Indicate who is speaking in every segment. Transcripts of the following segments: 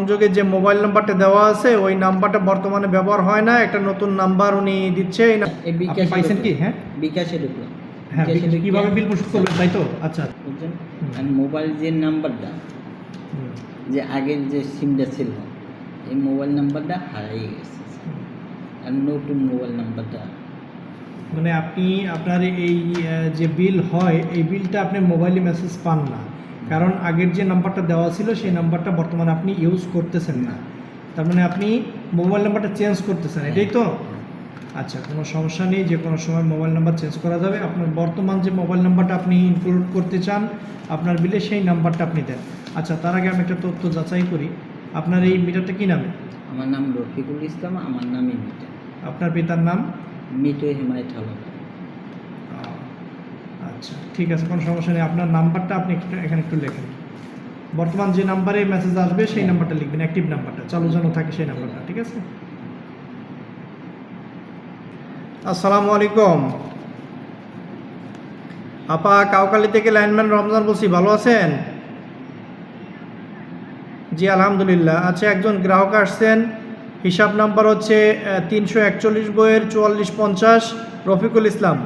Speaker 1: সংযোগে যে মোবাইল নাম্বারটা দেওয়া আছে ওই নাম্বারটা বর্তমানে ব্যবহার হয় না। একটা নতুন নাম্বার উনি দিচ্ছে। এই আপনি পাইছেন কি হ্যাঁ?
Speaker 2: বিকাশে ঢুকলাম
Speaker 1: হ্যাঁ কীভাবে বিল পরিশোধ করবেন তাই তো? আচ্ছা।
Speaker 2: আর মোবাইল যে নাম্বারটা যে আগের যে সিমটা ছিল এই মোবাইল নাম্বারটা হারিয়ে গেছে। আর নতুন মোবাইল নাম্বারটা।
Speaker 1: মানে আপনি আপনার এই যে বিল হয় এই বিলটা আপনি মোবাইলে মেসেজ পান না। কারণ আগের যে নাম্বারটা দেওয়া ছিল সেই নাম্বারটা বর্তমানে আপনি ইউজ করতেছেন না। তার মানে আপনি মোবাইল নাম্বারটা চেঞ্জ করতেছেন এটাই তো? আচ্ছা কোনো সমস্যা নেই যে কোনো সময় মোবাইল নাম্বার চেঞ্জ করা যাবে। আপনার বর্তমান যে মোবাইল নাম্বারটা আপনি ইনক্লুড করতে চান আপনার বিলে সেই নাম্বারটা আপনি দেন। আচ্ছা তার আগে আমি একটা তথ্য যাচাই করি। আপনার এই মিটারটা কী নামে?
Speaker 2: আমার নাম রফিকুল ইসলাম আমার নামই মিটা।
Speaker 1: আপনার পিতার নাম?
Speaker 2: মিটু হেমায়ত হলদার।
Speaker 1: আচ্ছা ঠিক আছে, কোনো সমস্যা নেই। আপনার নাম্বারটা আপনি একটু, এখানে একটু লেখেন। বর্তমান যে নাম্বারে মেসেজ আসবে, সেই নাম্বারটা লিখবেন অ্যাক্টিভ নাম্বারটা, চালু যেন থাকে সেই নাম্বারটা, ঠিক আছে? আসসালামু আলাইকুম। আপা, কাউকালি থেকে লাইনম্যান রমজান বলছি, ভালো আছেন? জি, আলহামদুলিল্লাহ। আচ্ছা একজন গ্রাহক আসছেন। হিসাব নাম্বার হচ্ছে তিনশো একচল্লিশ বইয়ের চুয়াল্লিশ পঞ্চাশ রফিকুল ইসলাম।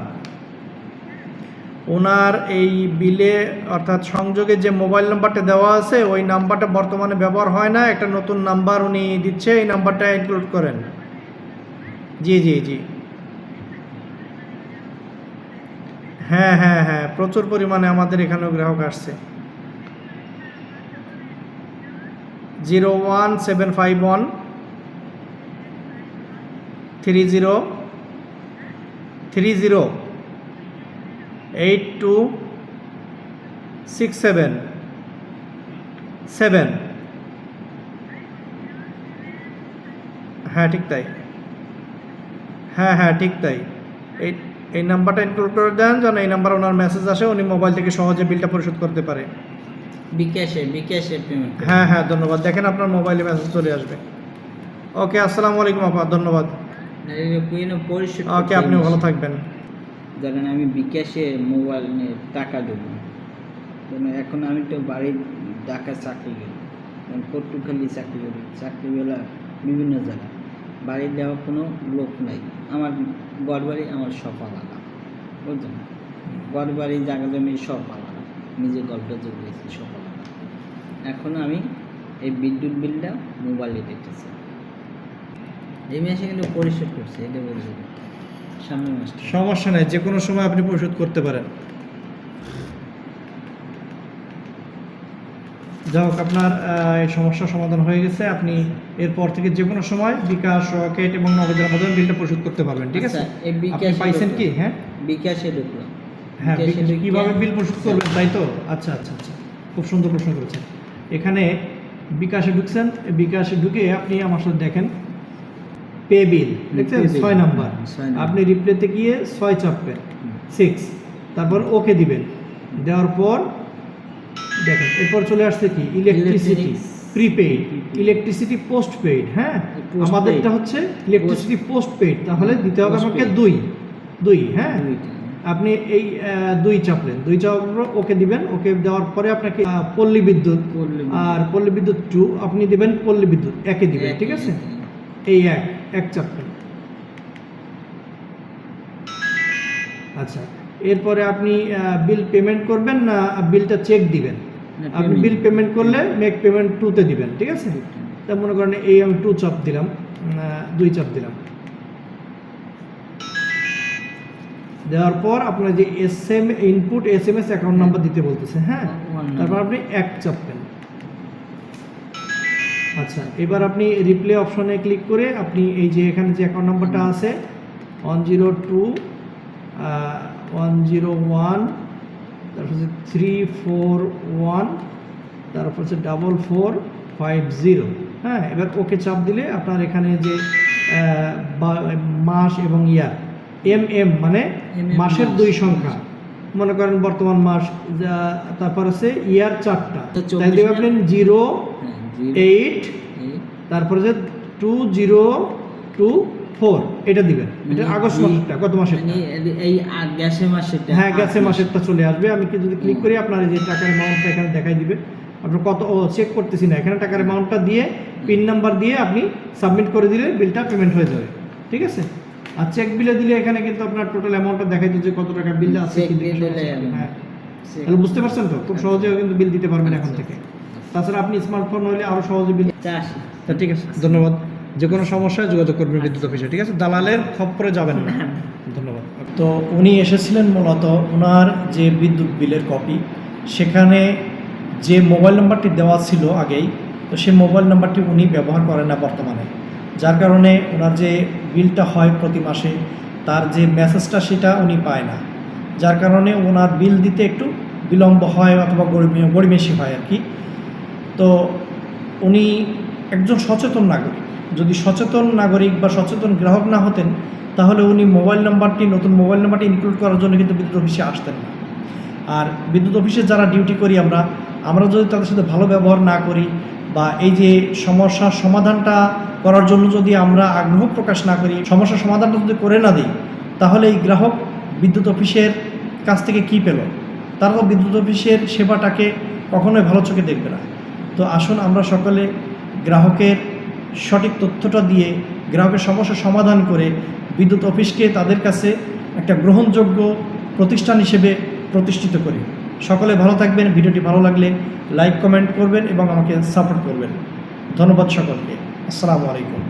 Speaker 1: ওনার এই বিলে অর্থাৎ সংযোগে যে মোবাইল নাম্বারটা দেওয়া আছে, ওই নাম্বারটা বর্তমানে ব্যবহার হয় না। একটা নতুন নাম্বার উনি দিচ্ছে, এই নাম্বারটা ইনক্লুড করেন। জি জি জি। হ্যাঁ হ্যাঁ হ্যাঁ প্রচুর পরিমাণে আমাদের এখানেও গ্রাহক আসছে। Zero one seven five one three zero three zero eight two six seven seven হ্যাঁ ঠিক তাই। হ্যাঁ হ্যাঁ ঠিক তাই। এই এই নাম্বারটা ইনক্লুড করে দেন যেন এই নাম্বার ওনার মেসেজ আসে উনি মোবাইল থেকে সহজে বিলটা পরিশোধ করতে পারে।
Speaker 2: বিকাশে বিকাশে পেমেন্ট
Speaker 1: হ্যাঁ হ্যাঁ ধন্যবাদ। দেখেন আপনার মোবাইলে মেসেজ চলে আসবে। ওকে আসসালামু আলাইকুম আপা ধন্যবাদ। ওকে আপনি ভালো থাকবেন।
Speaker 2: ধরেন আমি বিকাশে মোবাইল নিয়ে টাকা দেবো। যেন এখন আমি তো বাড়ির ঢাকা চাকরি করি যেমন পটুখালি চাকরি করি চাকরিবেলা বিভিন্ন জায়গায়। বাড়ির দেওয়া কোনো লোক নাই, আমার ঘর বাড়ি আমার সব আলাদা বুঝলেন ঘর বাড়ি, জায়গা জমি সব আলাদা, নিজে গল্প জুগিয়েছি সব আলাদা। এখন আমি এই বিদ্যুৎ বিলটা মোবাইলে দেখতেছি। এই মাসে কিন্তু পরিশোধ করছে, এটা বলছি
Speaker 1: সমস্যা নেই যে কোনো সময় আপনি পরিশোধ করতে পারেন। যাই হোক আপনার এই সমস্যার সমাধান হয়ে গেছে। আপনি এরপর থেকে যে কোনো সময় বিকাশ রকেট এবং নগদের মাধ্যমে বিলটা পরিশোধ করতে পারবেন ঠিক আছে?
Speaker 2: আচ্ছা,
Speaker 1: আপনি পাইছেন কি? হ্যাঁ?
Speaker 2: বিকাশে ঢুকলাম
Speaker 1: হ্যাঁ
Speaker 2: বিকাশে
Speaker 1: কীভাবে বিল পরিশোধ করবেন তাই তো? আচ্ছা আচ্ছা আচ্ছা। খুব সুন্দর প্রশ্ন করেছেন। এখানে বিকাশে ঢুকছেন বিকাশে ঢুকে আপনি আমার সাথে দেখেন। পে বিল দেখছেন ছয় নাম্বার। আপনি রিপ্লেতে গিয়ে ছয় চাপবেন সিক্স তারপর ওকে দিবেন। দেওয়ার পর দেখেন এরপর চলে আসছে কি? Electricity prepaid electricity postpaid হ্যাঁ. আমাদেরটা হচ্ছে ইলেকট্রিসিটি পোস্ট পেইড তাহলে দিতে হবে আমাকে দুই। দুই হ্যাঁ। আপনি এই দুই চাপলেন দুই পর ওকে দিবেন। ওকে দেওয়ার পরে আপনাকে পল্লী বিদ্যুৎ আর পল্লী বিদ্যুৎ টু আপনি দিবেন পল্লী বিদ্যুৎ একে দিবেন ঠিক আছে? এই এক। এক চাপলেন আচ্ছা এরপরে আপনি বিল পেমেন্ট করবেন না বিলটা চেক দিবেন? আপনি বিল পেমেন্ট করলে মেক পেমেন্ট টুতে দিবেন ঠিক আছে? তা মনে করেন এই আমি টু চাপ দিলাম দুই চাপ দিলাম। দেওয়ার পর আপনার যে S M input S M S account number দিতে বলতেছে হ্যাঁ? তারপর আপনি এক চাপবেন আচ্ছা এবার আপনি রিপ্লে অপশনে ক্লিক করে আপনি এই যে এখানে যে অ্যাকাউন্ট নাম্বারটা আছে one zero two one zero one তারপর হচ্ছে থ্রি ফোর ওয়ান তারপর হচ্ছে ডাবল ফোর ফাইভ জিরো হ্যাঁ এবার ওকে চাপ দিলে আপনার এখানে যে মাস এবং ইয়ার এম এম মানে মাসের দুই সংখ্যা। মনে করেন বর্তমান মাস তারপর আছে ইয়ার চারটা। তাই আপনি জিরো এইট তারপরে যে টু জিরো টু ফোর এটা দিবেন। এটা
Speaker 2: মানে
Speaker 1: আগস্ট মাসেরটা গত মাসের
Speaker 2: মানে এই- গ্যাসের মাসেরটা।
Speaker 1: হ্যাঁ গ্যাসে মাসেরটা চলে আসবে। আমি কি যদি ক্লিক করি আপনার এই যে টাকার অ্যামাউন্টটা এখানে দেখাই দিবে আপনার কত ও চেক করতেছি না। এখানে টাকার অ্যামাউন্টটা দিয়ে পিন নাম্বার দিয়ে আপনি সাবমিট করে দিলে বিলটা পেমেন্ট হয়ে যাবে। ঠিক আছে? আর চেক বিলে দিলে এখানে কিন্তু আপনার টোটাল অ্যামাউন্টটা দেখাই দিচ্ছে কত টাকা বিল আছে। হ্যাঁ। তাহলে বুঝতে পারছেন তো? খুব সহজে কিন্তু বিল দিতে পারবেন এখন
Speaker 2: আচ্ছা।
Speaker 1: থেকে। তাছাড়া আপনি স্মার্টফোন হলে আরও সহজে বিল
Speaker 2: চাষি
Speaker 1: তা ঠিক আছে ধন্যবাদ। যে কোনো সমস্যায় যোগাযোগ করবেন বিদ্যুৎ অফিসে ঠিক আছে? দালালের খপ্পরে যাবেন না। ধন্যবাদ। তো উনি এসেছিলেন মূলত ওনার যে বিদ্যুৎ বিলের কপি সেখানে যে মোবাইল নাম্বারটি দেওয়া ছিল আগেই তো সেই মোবাইল নাম্বারটি উনি ব্যবহার করেন না বর্তমানে। যার কারণে ওনার যে বিলটা হয় প্রতি মাসে তার যে মেসেজটা সেটা উনি পায় না। যার কারণে ওনার বিল দিতে একটু বিলম্ব হয় অথবা গড়িমেশি হয় আর কি। তো উনি একজন সচেতন নাগরিক। যদি সচেতন নাগরিক বা সচেতন গ্রাহক না হতেন, তাহলে উনি মোবাইল নাম্বারটি, নতুন মোবাইল নাম্বারটি ইনক্লুড করার জন্য কিন্তু বিদ্যুৎ অফিসে আসতেন না। আর বিদ্যুৎ অফিসে যারা ডিউটি করি আমরা আমরা যদি তাদের সাথে ভালো ব্যবহার না করি বা এই যে সমস্যার সমাধানটা করার জন্য যদি আমরা আগ্রহ প্রকাশ না করি, সমস্যার সমাধানটা যদি করে না দিই, তাহলে এই গ্রাহক বিদ্যুৎ অফিসের কাছ থেকে কী পেল? তারা তো বিদ্যুৎ অফিসের সেবাটাকে কখনোই ভালো চোখে দেখবে না। তো আসুন আমরা সকলে গ্রাহকের সঠিক তথ্যটা দিয়ে গ্রাহকের সমস্যা সমাধান করে বিদ্যুৎ অফিসকে তাদের কাছে একটা গ্রহণযোগ্য প্রতিষ্ঠান হিসেবে প্রতিষ্ঠিত করি। সকলে ভালো থাকবেন, ভিডিওটি ভালো লাগলে লাইক, কমেন্ট করবেন এবং আমাকে সাপোর্ট করবেন। ধন্যবাদ সকলকে। আসসালামু আলাইকুম।